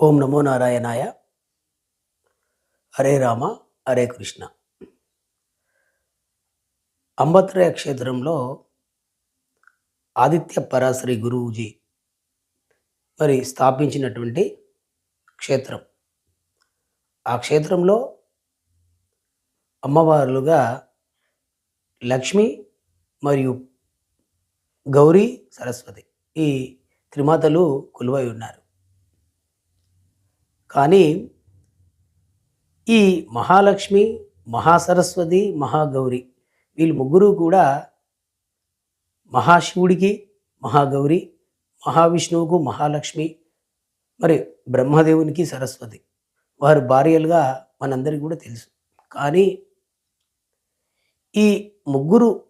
ఓం నమో నారాయణాయ. హరే రామ హరే కృష్ణ. అంబత్రయ క్షేత్రంలో ఆదిత్య పరాశరి గురువుజీ మరి స్థాపించినటువంటి క్షేత్రం. ఆ క్షేత్రంలో అమ్మవారులుగా లక్ష్మి మరియు గౌరీ సరస్వతి ఈ త్రిమాతలు కొలువై ఉన్నారు. కానీ ఈ మహాలక్ష్మి మహాసరస్వతి మహాగౌరి వీళ్ళు ముగ్గురు కూడా మహాశివుడికి మహాగౌరి మహావిష్ణువుకు మహాలక్ష్మి మరి బ్రహ్మదేవునికి సరస్వతి. వారు భార్యలుగా మనందరికీ కూడా తెలుసు. కానీ ఈ ముగ్గురు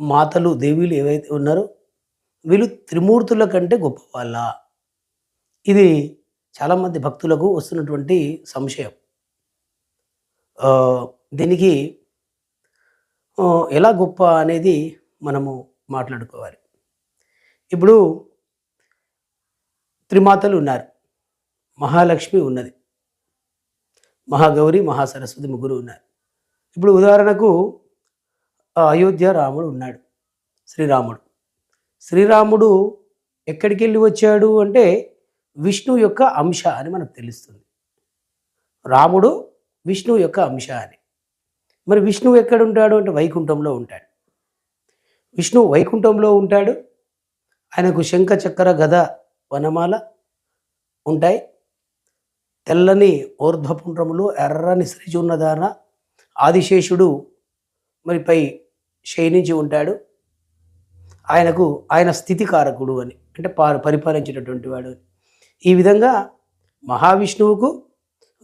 మాతలు దేవీలు ఏవైతే ఉన్నారో వీళ్ళు త్రిమూర్తుల కంటే గొప్పవాళ్ళ. ఇది చాలామంది భక్తులకు వస్తున్నటువంటి సంశయం. దీనికి ఎలా గొప్ప అనేది మనము మాట్లాడుకోవాలి. ఇప్పుడు త్రిమాతలు ఉన్నారు. మహాలక్ష్మి ఉన్నది. మహాగౌరి మహాసరస్వతి ముగ్గురు ఉన్నారు. ఇప్పుడు ఉదాహరణకు అయోధ్య రాముడు ఉన్నాడు. శ్రీరాముడు. శ్రీరాముడు ఎక్కడికి వెళ్ళి వచ్చాడు అంటే విష్ణు యొక్క అంశ అని మనకు తెలుస్తుంది. రాముడు విష్ణు యొక్క అంశ అని. మరి విష్ణువు ఎక్కడ ఉంటాడు అంటే వైకుంఠంలో ఉంటాడు. విష్ణు వైకుంఠంలో ఉంటాడు. ఆయనకు శంఖ చక్ర గద వనమాల ఉంటాయి. తెల్లని ఊర్ధ్వపుండ్రములు ఎర్రని శ్రీచున్నదాన ఆదిశేషుడు మరి పై శయనించి ఉంటాడు. ఆయనకు ఆయన స్థితికారకుడు అని అంటే పా పరిపాలించేటటువంటి వాడు అని. ఈ విధంగా మహావిష్ణువుకు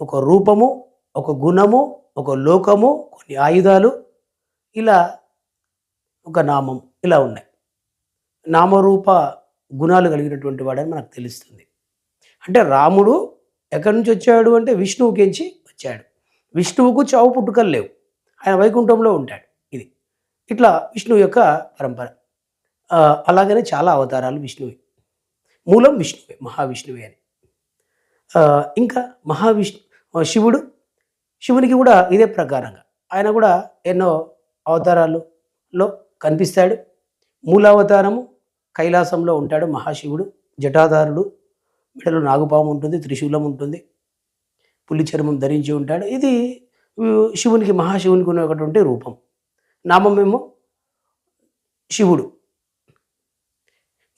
ఒక రూపము ఒక గుణము ఒక లోకము కొన్ని ఆయుధాలు ఇలా ఒక నామం ఇలా ఉన్నాయి. నామరూప గుణాలు కలిగినటువంటి వాడని మనకు తెలుస్తుంది. అంటే రాముడు ఎక్కడి నుంచి వచ్చాడు అంటే విష్ణువుకించి వచ్చాడు. విష్ణువుకు చావు పుట్టుకలు లేవు. ఆయన వైకుంఠంలో ఉంటాడు. ఇది ఇట్లా విష్ణువు యొక్క పరంపర. అలాగనే చాలా అవతారాలు విష్ణువు. మూలం విష్ణువే మహావిష్ణువే అని. ఇంకా మహావిష్ణు శివుడు శివునికి కూడా ఇదే ప్రకారంగా. ఆయన కూడా ఎన్నో అవతారాలులో కనిపిస్తాడు. మూలావతారము కైలాసంలో ఉంటాడు మహాశివుడు జటాధారుడు మెడలో నాగుపాము ఉంటుంది త్రిశూలం ఉంటుంది పులి చర్మం ధరించి ఉంటాడు. ఇది శివునికి మహాశివునికి ఉన్నటువంటి రూపం. నామమేమో శివుడు.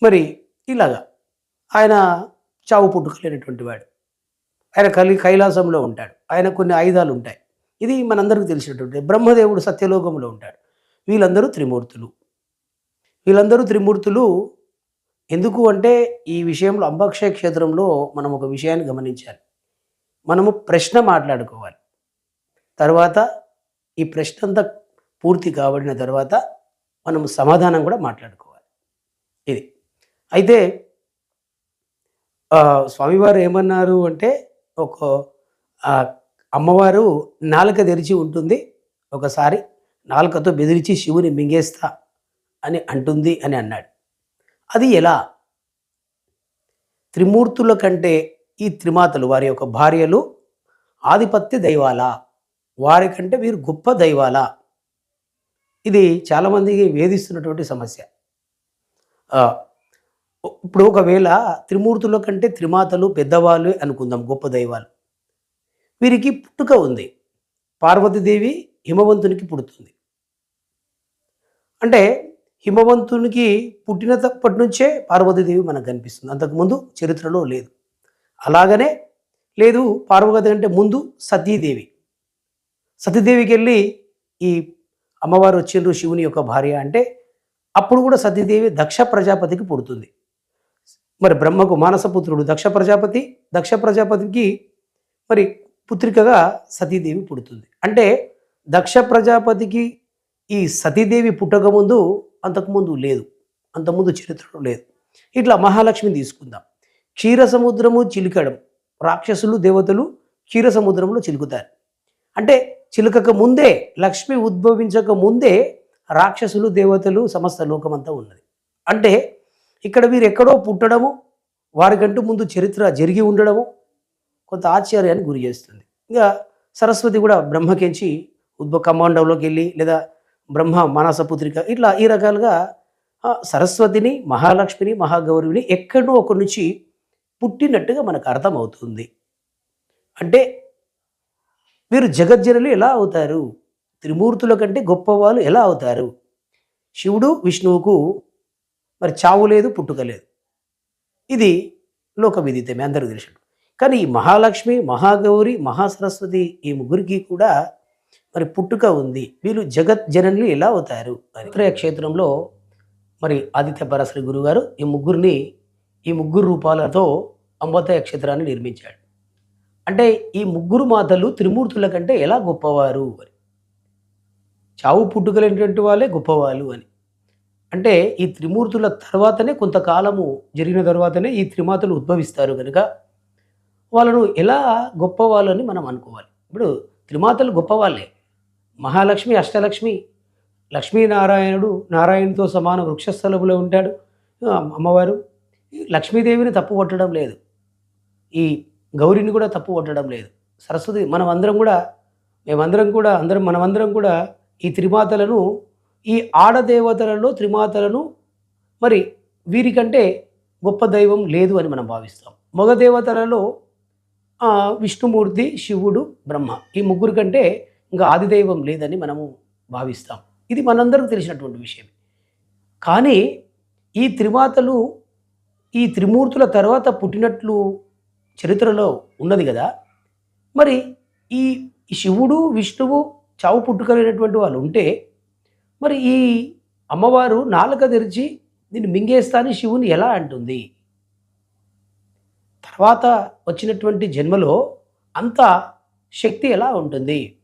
మరి ఇలాగా. ఆయన చావు పుట్టుకలేనటువంటి వాడు. ఆయన కలి కైలాసంలో ఉంటాడు. ఆయన కొన్ని ఆయుధాలు ఉంటాయి. ఇది మనందరికీ తెలిసినటువంటి బ్రహ్మదేవుడు సత్యలోకంలో ఉంటాడు. వీళ్ళందరూ త్రిమూర్తులు. వీళ్ళందరూ త్రిమూర్తులు ఎందుకు అంటే ఈ విషయంలో అంబక్షయ క్షేత్రంలో మనం ఒక విషయాన్ని గమనించాలి. మనము ప్రశ్న మాట్లాడుకోవాలి. తర్వాత ఈ ప్రశ్న అంతా పూర్తి కాబడిన తర్వాత మనము సమాధానం కూడా మాట్లాడుకోవాలి. ఇది. అయితే స్వామివారు ఏమన్నారు అంటే ఒక అమ్మవారు నాలుక తెరిచి ఉంటుంది ఒకసారి నాలుకతో బెదిరించి శివుని మింగేస్తా అని అంటుంది అని అన్నాడు. అది ఎలా? త్రిమూర్తుల కంటే ఈ త్రిమాతలు వారి యొక్క భార్యలు ఆధిపత్య దైవాల? వారికంటే వీరు గొప్ప దైవాల? ఇది చాలామందికి వేధిస్తున్నటువంటి సమస్య. ఇప్పుడు ఒకవేళ త్రిమూర్తుల కంటే త్రిమాతలు పెద్దవాళ్ళు అనుకుందాం గొప్ప దైవాలు. వీరికి పుట్టుక ఉంది. పార్వతీదేవి హిమవంతునికి పుడుతుంది. అంటే హిమవంతునికి పుట్టినప్పటి నుంచే పార్వతీదేవి మనకు కనిపిస్తుంది. అంతకుముందు చరిత్రలో లేదు. అలాగనే లేదు పార్వతి కంటే ముందు సతీదేవి. సతీదేవికి వెళ్ళి ఈ అమ్మవారు వచ్చిండ్రు శివుని యొక్క భార్య అంటే అప్పుడు కూడా సతీదేవి దక్ష ప్రజాపతికి పుడుతుంది. మరి బ్రహ్మకు మానసపుత్రుడు దక్ష ప్రజాపతి దక్ష ప్రజాపతికి మరి పుత్రికగా సతీదేవి పుడుతుంది. అంటే దక్ష ప్రజాపతికి ఈ సతీదేవి పుట్టకముందు అంతకుముందు లేదు. అంతకుముందు చరిత్రలో లేదు. ఇట్లా మహాలక్ష్మి తీసుకుందాం. క్షీర సముద్రము చిలికడం. రాక్షసులు దేవతలు క్షీర సముద్రంలో చిలుకుతారు. అంటే చిలుకక ముందే లక్ష్మి ఉద్భవించక ముందే రాక్షసులు దేవతలు సమస్త లోకమంతా ఉన్నది. అంటే ఇక్కడ వీరు ఎక్కడో పుట్టడము వారికంటూ ముందు చరిత్ర జరిగి ఉండడము కొంత ఆశ్చర్యాన్ని గురి చేస్తుంది. ఇంకా సరస్వతి కూడా బ్రహ్మకించి ఉద్భవ కమాండంలోకి వెళ్ళి లేదా బ్రహ్మ మానస పుత్రిక ఇట్లా ఈ రకాలుగా సరస్వతిని మహాలక్ష్మిని మహాగౌరిని ఎక్కడో ఒక నుంచి పుట్టినట్టుగా మనకు అర్థమవుతుంది. అంటే వీరు జగజ్జనులు ఎలా అవుతారు? త్రిమూర్తుల కంటే గొప్పవాళ్ళు ఎలా అవుతారు? శివుడు విష్ణువుకు మరి చావు లేదు పుట్టుక లేదు. ఇది లోక విదితమే అందరూ తెలుసు. కానీ ఈ మహాలక్ష్మి మహాగౌరి మహాసరస్వతి ఈ ముగ్గురికి కూడా మరి పుట్టుక ఉంది. వీళ్ళు జగత్ జననులు ఎలా అవుతారు? అని క్షేత్రంలో మరి ఆదిత్య పరశ్రీ గురుగారు ఈ ముగ్గురిని ఈ ముగ్గురు రూపాలతో అంబతయ క్షేత్రాన్ని నిర్మించాడు. అంటే ఈ ముగ్గురు మాతలు త్రిమూర్తుల కంటే ఎలా గొప్పవారు అని. చావు పుట్టుకలేనటువంటి వాళ్ళే గొప్పవాళ్ళు అని. అంటే ఈ త్రిమూర్తుల తర్వాతనే కొంతకాలము జరిగిన తర్వాతనే ఈ త్రిమాతలు ఉద్భవిస్తారు కనుక వాళ్ళను ఎలా గొప్పవాళ్ళని మనం అనుకోవాలి. ఇప్పుడు త్రిమాతలు గొప్పవాళ్ళే. మహాలక్ష్మి అష్టలక్ష్మి లక్ష్మీనారాయణుడు నారాయణుతో సమాన వృక్షస్థలములో ఉంటాడు. అమ్మవారు లక్ష్మీదేవిని తప్పు పట్టడం లేదు. ఈ గౌరిని కూడా తప్పు పట్టడం లేదు. సరస్వతి మనం అందరం కూడా మేమందరం కూడా అందరం మనమందరం కూడా ఈ త్రిమాతలను ఈ ఆడదేవతలలో త్రిమాతలను మరి వీరికంటే గొప్ప దైవం లేదు అని మనం భావిస్తాం. మగ దేవతలలో విష్ణుమూర్తి శివుడు బ్రహ్మ ఈ ముగ్గురు కంటే ఇంకా ఆదిదైవం లేదని మనము భావిస్తాం. ఇది మనందరికీ తెలిసినటువంటి విషయం కానీ ఈ త్రిమాతలు ఈ త్రిమూర్తుల తర్వాత పుట్టినట్లు చరిత్రలో ఉన్నది కదా. మరి ఈ ఈ శివుడు విష్ణువు చావు పుట్టుకలేనటువంటి వాళ్ళు ఉంటే మరి ఈ అమ్మవారు నాలుక తెరిచి నేను మింగేస్తా శివుని ఎలా అంటుంది? తర్వాత వచ్చినటువంటి జన్మలో అంత శక్తి ఎలా ఉంటుంది?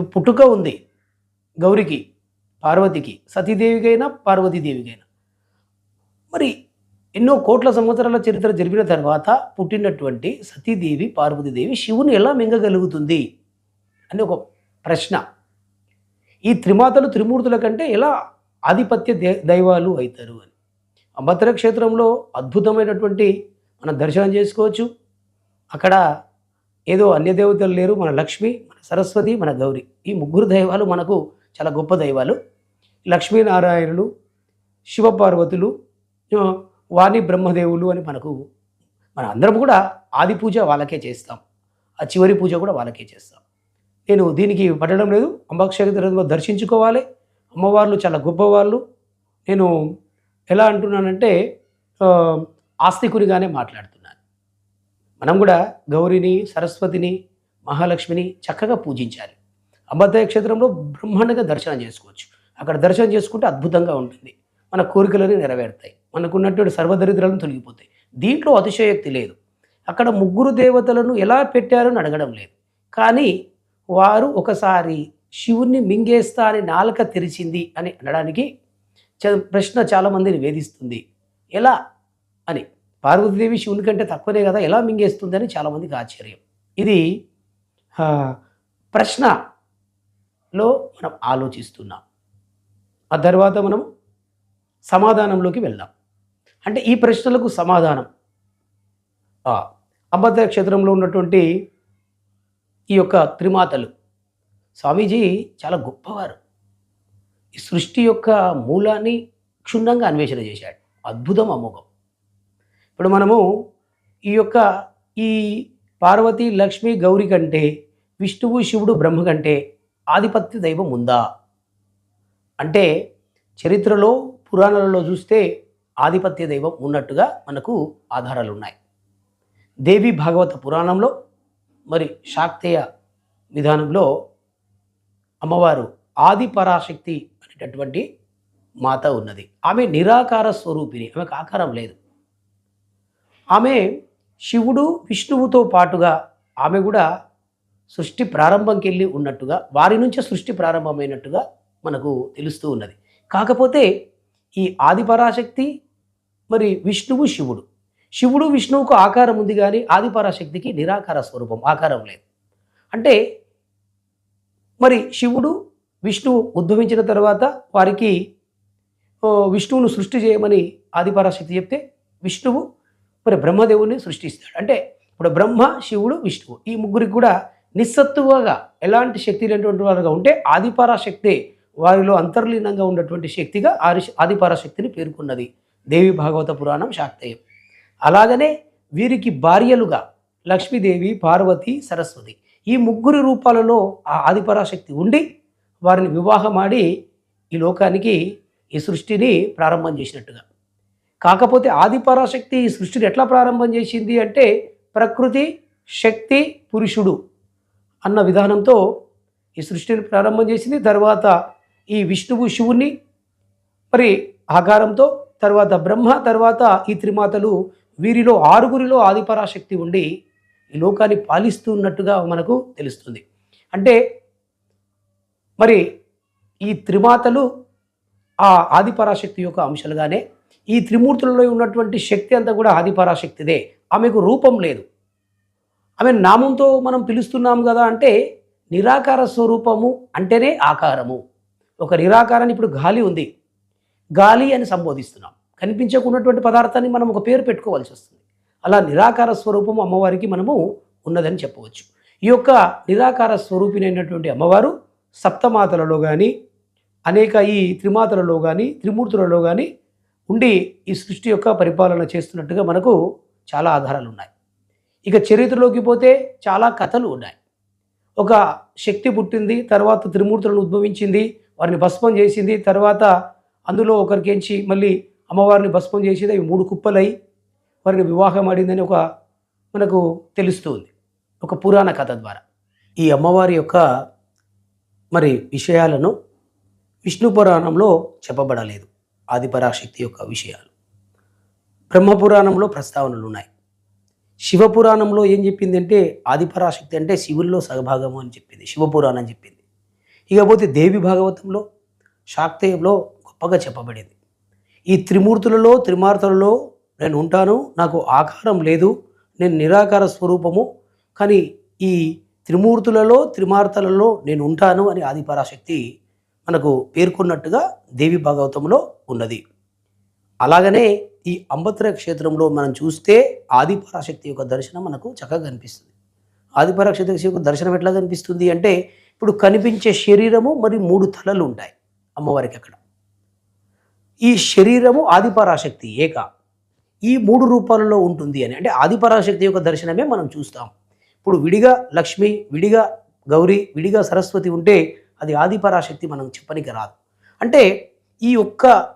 పుట్టుక ఉంది గౌరికి పార్వతికి సతీదేవికైనా పార్వతీదేవికైనా. మరి ఎన్నో కోట్ల సంవత్సరాల చరిత్ర జరిపిన తర్వాత పుట్టినటువంటి సతీదేవి పార్వతీదేవి శివుని ఎలా మింగగలుగుతుంది? అని ఒక ప్రశ్న. ఈ త్రిమాతలు త్రిమూర్తుల కంటే ఎలా ఆధిపత్య దే దైవాలు అవుతారు అని. అభద్ర క్షేత్రంలో అద్భుతమైనటువంటి మనం దర్శనం చేసుకోవచ్చు. అక్కడ ఏదో అన్య దేవతలు లేరు మన లక్ష్మి మన సరస్వతి మన గౌరి. ఈ ముగ్గురు దైవాలు మనకు చాలా గొప్ప దైవాలు. లక్ష్మీనారాయణులు శివపార్వతులు వాణి బ్రహ్మదేవులు అని మనకు మన అందరం కూడా ఆది పూజ వాళ్ళకే చేస్తాం. ఆ చివరి పూజ కూడా వాళ్ళకే చేస్తాం. నేను దీనికి పట్టడం లేదు. అంబక్షేత్రంలో దర్శించుకోవాలి. అమ్మవార్లు చాలా గొప్పవాళ్ళు. నేను ఎలా అంటున్నానంటే ఆస్తికునిగానే మాట్లాడుతున్నాను. మనం కూడా గౌరిని సరస్వతిని మహాలక్ష్మిని చక్కగా పూజించాలి. అబద్ధ క్షేత్రంలో బ్రహ్మాండంగా దర్శనం చేసుకోవచ్చు. అక్కడ దర్శనం చేసుకుంటే అద్భుతంగా ఉంటుంది. మన కోరికలని నెరవేరుతాయి. మనకున్నటువంటి సర్వదరిద్రాలను తొలగిపోతాయి. దీంట్లో అతిశయోక్తి లేదు. అక్కడ ముగ్గురు దేవతలను ఎలా పెట్టారని అడగడం లేదు. కానీ వారు ఒకసారి శివుణ్ణి మింగేస్తా అని నాలుక తెరిచింది అని అనడానికి చ- ప్రశ్న చాలామందిని వేధిస్తుంది. ఎలా? అని. పార్వతీదేవి శివుని కంటే తక్కువనే కదా ఎలా మింగేస్తుంది అని చాలామందికి ఆశ్చర్యం. ఇది ప్రశ్నలో మనం ఆలోచిస్తున్నాం. ఆ తర్వాత మనం సమాధానంలోకి వెళ్దాం. అంటే ఈ ప్రశ్నలకు సమాధానం. అంబద్ర క్షేత్రంలో ఉన్నటువంటి ఈ యొక్క త్రిమాతలు. స్వామీజీ చాలా గొప్పవారు. ఈ సృష్టి యొక్క మూలాన్ని క్షుణ్ణంగా అన్వేషణ చేశాడు. అద్భుతం అమోఘం. ఇప్పుడు మనము ఈ యొక్క ఈ పార్వతి లక్ష్మి గౌరి కంటే విష్ణువు శివుడు బ్రహ్మ కంటే ఆధిపత్య దైవం ఉందా? అంటే చరిత్రలో పురాణాలలో చూస్తే ఆధిపత్య దైవం ఉన్నట్టుగా మనకు ఆధారాలు ఉన్నాయి దేవి భాగవత పురాణంలో మరి శాక్తేయ విధానంలో అమ్మవారు ఆది పరాశక్తి అనేటటువంటి మాత ఉన్నది. ఆమె నిరాకార స్వరూపిణి ఆమెకు ఆకారం లేదు. ఆమె శివుడు విష్ణువుతో పాటుగా ఆమె కూడా సృష్టి ప్రారంభంకి వెళ్ళి ఉన్నట్టుగా వారి నుంచే సృష్టి ప్రారంభమైనట్టుగా మనకు తెలుస్తూ ఉన్నది. కాకపోతే ఈ ఆది పరాశక్తి మరి విష్ణువు శివుడు శివుడు విష్ణువుకు ఆకారం ఉంది కానీ ఆదిపరాశక్తికి నిరాకార స్వరూపం ఆకారం లేదు. అంటే మరి శివుడు విష్ణువు ఉద్భవించిన తర్వాత వారికి విష్ణువును సృష్టి చేయమని ఆదిపరాశక్తి చెప్తే విష్ణువు మరి బ్రహ్మదేవుని సృష్టిస్తాడు. అంటే ఇప్పుడు బ్రహ్మ శివుడు విష్ణువు ఈ ముగ్గురికి కూడా నిస్సత్తువగా ఎలాంటి శక్తి లేనటువంటి వారుగా ఉంటే ఆదిపరాశక్తే వారిలో అంతర్లీనంగా ఉన్నటువంటి శక్తిగా ఆది ఆదిపరాశక్తిని పేర్కొన్నది. దేవి భాగవత పురాణం శాక్తేయం. అలాగనే వీరికి భార్యలుగా లక్ష్మీదేవి పార్వతి సరస్వతి ఈ ముగ్గురు రూపాలలో ఆ ఆదిపరాశక్తి ఉండి వారిని వివాహమాడి ఈ లోకానికి ఈ సృష్టిని ప్రారంభం చేసినట్టుగా. కాకపోతే ఆదిపరాశక్తి ఈ సృష్టిని ఎట్లా ప్రారంభం చేసింది అంటే ప్రకృతి శక్తి పురుషుడు అన్న విధానంతో ఈ సృష్టిని ప్రారంభం చేసింది. తర్వాత ఈ విష్ణువు శివుణ్ణి మరి ఆకారంతో తర్వాత బ్రహ్మ తర్వాత ఈ త్రిమాతలు వీరిలో ఆరుగురిలో ఆదిపరాశక్తి ఉండి ఈ లోకాన్ని పాలిస్తున్నట్టుగా మనకు తెలుస్తుంది. అంటే మరి ఈ త్రిమాతలు ఆ ఆదిపరాశక్తి యొక్క అంశాలుగానే ఈ త్రిమూర్తులలో ఉన్నటువంటి శక్తి అంతా కూడా ఆదిపరాశక్తిదే. ఆమెకు రూపం లేదు. ఆమె నామంతో మనం పిలుస్తున్నాం కదా అంటే నిరాకార స్వరూపము అంటేనే ఆకారము. ఒక నిరాకారాన్ని ఇప్పుడు గాలి ఉంది. గాలి అని సంబోధిస్తున్నాం. కనిపించకున్నటువంటి పదార్థాన్ని మనం ఒక పేరు పెట్టుకోవాల్సి వస్తుంది. అలా నిరాకార స్వరూపము అమ్మవారికి మనము ఉన్నదని చెప్పవచ్చు. ఈ యొక్క నిరాకార స్వరూపినైనటువంటి అమ్మవారు సప్తమాతలలో కానీ అనేక ఈ త్రిమాతలలో కానీ త్రిమూర్తులలో కానీ ఉండి ఈ సృష్టి యొక్క పరిపాలన చేస్తున్నట్టుగా మనకు చాలా ఆధారాలు ఉన్నాయి. ఇక చరిత్రలోకి పోతే చాలా కథలు ఉన్నాయి. ఒక శక్తి పుట్టింది తర్వాత త్రిమూర్తులను ఉద్భవించింది వారిని భస్మం చేసింది తర్వాత అందులో ఒకరికించి మళ్ళీ అమ్మవారిని భస్మం చేసేది అవి మూడు కుప్పలై వారిని వివాహం ఆడిందని ఒక మనకు తెలుస్తుంది. ఒక పురాణ కథ ద్వారా. ఈ అమ్మవారి యొక్క మరి విషయాలను విష్ణు పురాణంలో చెప్పబడలేదు. ఆదిపరాశక్తి యొక్క విషయాలు. బ్రహ్మపురాణంలో ప్రస్తావనలు ఉన్నాయి. శివపురాణంలో ఏం చెప్పింది అంటే ఆదిపరాశక్తి అంటే శివుల్లో సగభాగము అని చెప్పింది. శివపురాణం చెప్పింది. ఇకపోతే దేవి భాగవతంలో శాక్తేయంలో గొప్పగా చెప్పబడింది. ఈ త్రిమూర్తులలో త్రిమార్తలలో నేను ఉంటాను. నాకు ఆకారం లేదు. నేను నిరాకార స్వరూపము. కానీ ఈ త్రిమూర్తులలో త్రిమార్తలలో నేను ఉంటాను అని ఆదిపరాశక్తి మనకు పేర్కొన్నట్టుగా దేవి భాగవతంలో ఉన్నది. అలాగనే ఈ అంబత్ర క్షేత్రంలో మనం చూస్తే ఆదిపరాశక్తి యొక్క దర్శనం మనకు చక్కగా కనిపిస్తుంది. ఆదిపరాశక్తి యొక్క దర్శనం ఎట్లా కనిపిస్తుంది అంటే ఇప్పుడు కనిపించే శరీరము మరి మూడు తలలు ఉంటాయి అమ్మవారికి అక్కడ. ఈ శరీరము ఆదిపరాశక్తి ఏక. ఈ మూడు రూపాలలో ఉంటుంది అని. అంటే ఆదిపరాశక్తి యొక్క దర్శనమే మనం చూస్తాం. ఇప్పుడు విడిగా లక్ష్మి విడిగా గౌరీ విడిగా సరస్వతి ఉంటే అది ఆదిపరాశక్తి మనం చెప్పనికి రాదు. అంటే ఈ ఒక్క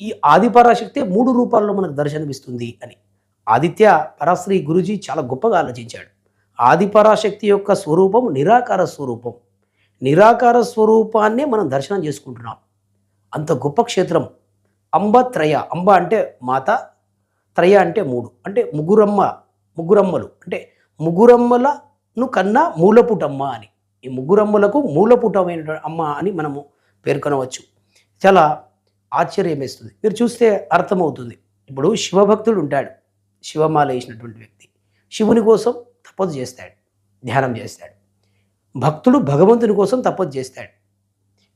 ఈ ఆదిపరాశక్తి మూడు రూపాల్లో మనకు దర్శనమిస్తుంది అని. ఆదిత్య పరాశ్రీ గురుజీ చాలా గొప్పగా ఆలోచించాడు. ఆదిపరాశక్తి యొక్క స్వరూపం నిరాకార స్వరూపం. నిరాకార స్వరూపాన్నే మనం దర్శనం చేసుకుంటున్నాం. అంత గొప్ప క్షేత్రం. అంబ త్రయ అంబ అంటే మాత త్రయ అంటే మూడు. అంటే ముగ్గురమ్మ ముగ్గురమ్మలు. అంటే ముగ్గురమ్మలను కన్నా మూలపుటమ్మ అని. ఈ ముగ్గురమ్మలకు మూలపుటమైన అమ్మ అని మనము పేర్కొనవచ్చు. చాలా ఆశ్చర్యం వేస్తుంది మీరు చూస్తే అర్థమవుతుంది. ఇప్పుడు శివభక్తుడు ఉంటాడు. శివమాల వేసినటువంటి వ్యక్తి. శివుని కోసం తపస్సు చేస్తాడు. ధ్యానం చేస్తాడు. భక్తుడు భగవంతుని కోసం తపస్సు చేస్తాడు.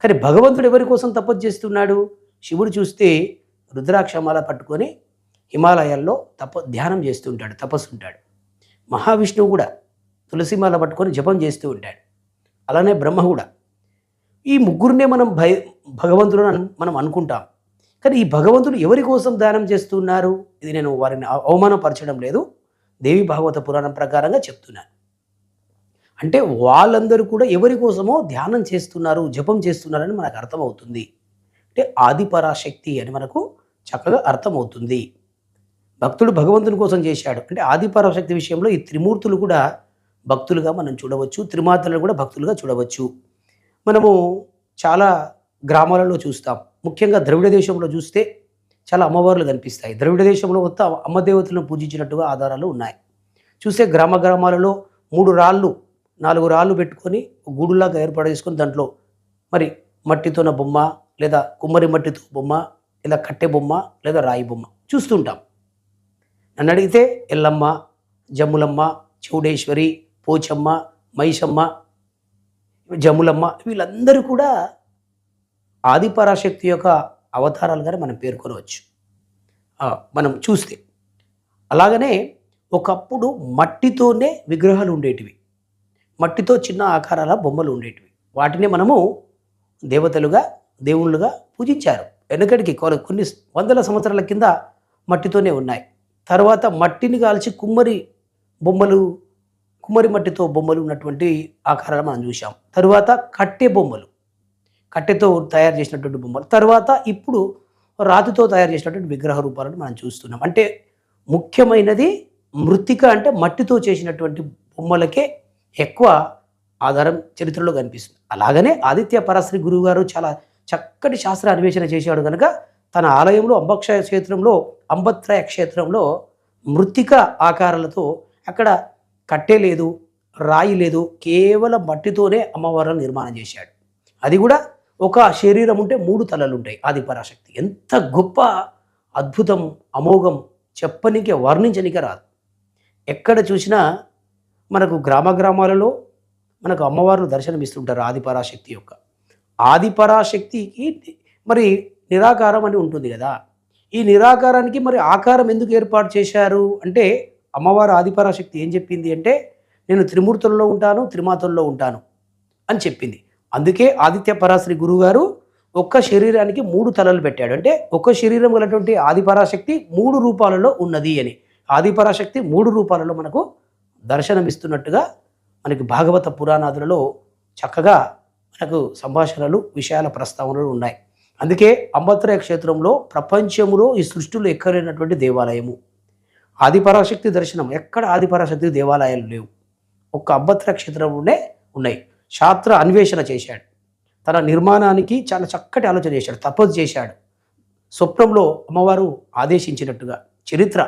కానీ భగవంతుడు ఎవరి కోసం తపస్సు చేస్తున్నాడు? శివుడు చూస్తే రుద్రాక్షమాల పట్టుకొని హిమాలయాల్లో తప ధ్యానం చేస్తూ ఉంటాడు తపస్సు ఉంటాడు మహావిష్ణువు కూడా తులసిమాల పట్టుకొని జపం చేస్తూ ఉంటాడు. అలానే బ్రహ్మ కూడా. ఈ ముగ్గురినే మనం భయ భగవంతుడు మనం అనుకుంటాం. కానీ ఈ భగవంతుడు ఎవరి కోసం ధ్యానం చేస్తున్నారు? ఇది నేను వారిని అవమానపరచడం లేదు. దేవి భాగవత పురాణం ప్రకారంగా చెప్తున్నాను. అంటే వాళ్ళందరూ కూడా ఎవరి కోసమో ధ్యానం చేస్తున్నారు జపం చేస్తున్నారని మనకు అర్థమవుతుంది. అంటే ఆదిపరాశక్తి అని మనకు చక్కగా అర్థమవుతుంది. భక్తుడు భగవంతుని కోసం చేశాడు. అంటే ఆదిపరాశక్తి విషయంలో ఈ త్రిమూర్తులు కూడా భక్తులుగా మనం చూడవచ్చు. త్రిమాతలను కూడా భక్తులుగా చూడవచ్చు. మనము చాలా గ్రామాలలో చూస్తాం. ముఖ్యంగా ద్రవిడ దేశంలో చూస్తే చాలా అమ్మవార్లు కనిపిస్తాయి. ద్రవిడ దేశంలో మొత్తం అమ్మదేవతలను పూజించినట్టుగా ఆధారాలు ఉన్నాయి. చూస్తే గ్రామ గ్రామాలలో మూడు రాళ్ళు నాలుగు రాళ్ళు పెట్టుకొని గూడులాగా ఏర్పాటు చేసుకొని దాంట్లో మరి మట్టితోన బొమ్మ లేదా కుమ్మరి మట్టితో బొమ్మ లేదా కట్టె బొమ్మ లేదా రాయి బొమ్మ. చూస్తుంటాం. నన్ను అడిగితే ఎల్లమ్మ జమ్ములమ్మ చౌడేశ్వరి పోచమ్మ మైసమ్మ జములమ్మ వీళ్ళందరూ కూడా ఆదిపరాశక్తి యొక్క అవతారాలుగానే మనం పేర్కొనవచ్చు. మనం చూస్తే. అలాగనే ఒకప్పుడు మట్టితోనే విగ్రహాలు ఉండేటివి. మట్టితో చిన్న ఆకారాల బొమ్మలు ఉండేటివి. వాటిని మనము దేవతలుగా దేవుళ్ళుగా పూజించారు. వెనకడికి కొన్ని వందల సంవత్సరాల కింద మట్టితోనే ఉన్నాయి. తర్వాత మట్టిని కాల్చి కుమ్మరి బొమ్మలు కుమ్మరి మట్టితో బొమ్మలు ఉన్నటువంటి ఆకారాలు మనం చూసాం తరువాత కట్టె బొమ్మలు. కట్టెతో తయారు చేసినటువంటి బొమ్మలు. తర్వాత ఇప్పుడు రాతితో తయారు చేసినటువంటి విగ్రహ రూపాలను మనం చూస్తున్నాం. అంటే ముఖ్యమైనది మృతిక అంటే మట్టితో చేసినటువంటి బొమ్మలకే ఎక్కువ ఆధారం చరిత్రలో కనిపిస్తుంది. అలాగనే ఆదిత్య పరాశ్రీ గురువు గారు చాలా చక్కటి శాస్త్ర అన్వేషణ చేశాడు కనుక తన ఆలయంలో అంబక్షయ క్షేత్రంలో అంబత్రయ క్షేత్రంలో మృతిక ఆకారాలతో అక్కడ కట్టే లేదు రాయి లేదు కేవలం మట్టితోనే అమ్మవారిని నిర్మాణం చేశాడు. అది కూడా ఒక శరీరం ఉంటే మూడు తలలు ఉంటాయి ఆది పరాశక్తి ఎంత గొప్ప అద్భుతం అమోఘం చెప్పనికి వర్ణించనికే రాదు. ఎక్కడ చూసినా మనకు గ్రామ గ్రామాలలో మనకు అమ్మవారు దర్శనమిస్తుంటారు ఆది పరాశక్తి యొక్క. ఆదిపరాశక్తికి మరి నిరాకారం అని ఉంటుంది కదా. ఈ నిరాకారానికి మరి ఆకారం ఎందుకు ఏర్పాటు చేశారు? అంటే అమ్మవారు ఆదిపరాశక్తి ఏం చెప్పింది అంటే నేను త్రిమూర్తుల్లో ఉంటాను త్రిమాతుల్లో ఉంటాను అని చెప్పింది. అందుకే ఆదిత్య పరాశ్రీ గురుగారు ఒక్క శరీరానికి మూడు తలలు పెట్టాడు. అంటే ఒక్క శరీరం గలటువంటి ఆదిపరాశక్తి మూడు రూపాలలో ఉన్నది అని. ఆదిపరాశక్తి మూడు రూపాలలో మనకు దర్శనమిస్తున్నట్టుగా మనకి భాగవత పురాణాదులలో చక్కగా మనకు సంభాషణలు విషయాల ప్రస్తావనలు ఉన్నాయి. అందుకే అంబత్రయ క్షేత్రంలో ప్రపంచంలో ఈ సృష్టిలో ఎక్కడైనటువంటి దేవాలయము. ఆదిపరాశక్తి దర్శనం ఎక్కడ ఆదిపరాశక్తి దేవాలయాలు లేవు. ఒక్క అంబత్రయ క్షేత్రంలోనే ఉన్నాయి. శాస్త్ర అన్వేషణ చేశాడు. తన నిర్మాణానికి చాలా చక్కటి ఆలోచన చేశాడు. తపస్సు చేశాడు. స్వప్నంలో అమ్మవారు ఆదేశించినట్టుగా చరిత్ర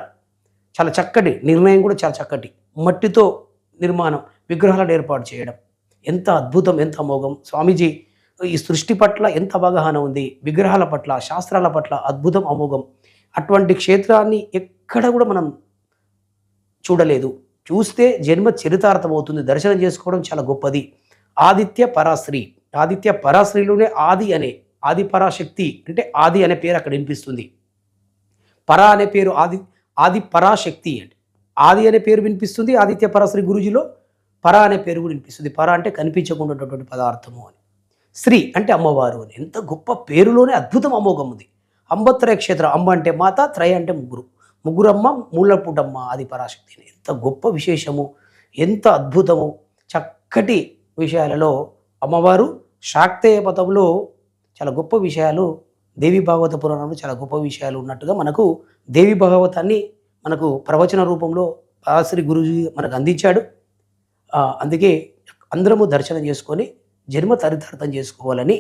చాలా చక్కటి నిర్ణయం కూడా చాలా చక్కటి. మట్టితో నిర్మాణం విగ్రహాలను ఏర్పాటు చేయడం. ఎంత అద్భుతం ఎంత అమోఘం. స్వామీజీ ఈ సృష్టి పట్ల ఎంత అవగాహన ఉంది? విగ్రహాల పట్ల శాస్త్రాల పట్ల అద్భుతం అమోఘం. అటువంటి క్షేత్రాన్ని ఎక్కడ కూడా మనం చూడలేదు. చూస్తే జన్మ చరితార్థం అవుతుంది. దర్శనం చేసుకోవడం చాలా గొప్పది. ఆదిత్య పరాశ్రీ. ఆదిత్య పరాశ్రీలోనే ఆది అనే ఆది పరాశక్తి అంటే ఆది అనే పేరు అక్కడ వినిపిస్తుంది. పరా అనే పేరు ఆది ఆది పరాశక్తి అంటే. ఆది అనే పేరు వినిపిస్తుంది ఆదిత్య పరాశ్రీ గురుజీలో. పర అనే పేరు కూడా వినిపిస్తుంది. పర అంటే కనిపించకుండా ఉన్నటువంటి పదార్థము అని. శ్రీ అంటే అమ్మవారు అని. ఎంత గొప్ప పేరులోనే అద్భుతం అమోఘం ఉంది. అంబత్రయ క్షేత్రం అమ్మ అంటే మాత త్రయ అంటే ముగ్గురు. ముగ్గురమ్మ మూలపుటమ్మ ఆది పరాశక్తి అని. ఎంత గొప్ప విశేషము ఎంత అద్భుతము. చక్కటి విషయాలలో అమ్మవారు శాక్తేయ పదంలో చాలా గొప్ప విషయాలు దేవి భాగవత పురాణంలో చాలా గొప్ప విషయాలు ఉన్నట్టుగా మనకు దేవి భాగవతాన్ని మనకు ప్రవచన రూపంలో పరాశ్రీ గురుజీ మనకు అందించాడు. అందుకే అందరము దర్శనం చేసుకొని జన్మ చరితార్థం చేసుకోవాలని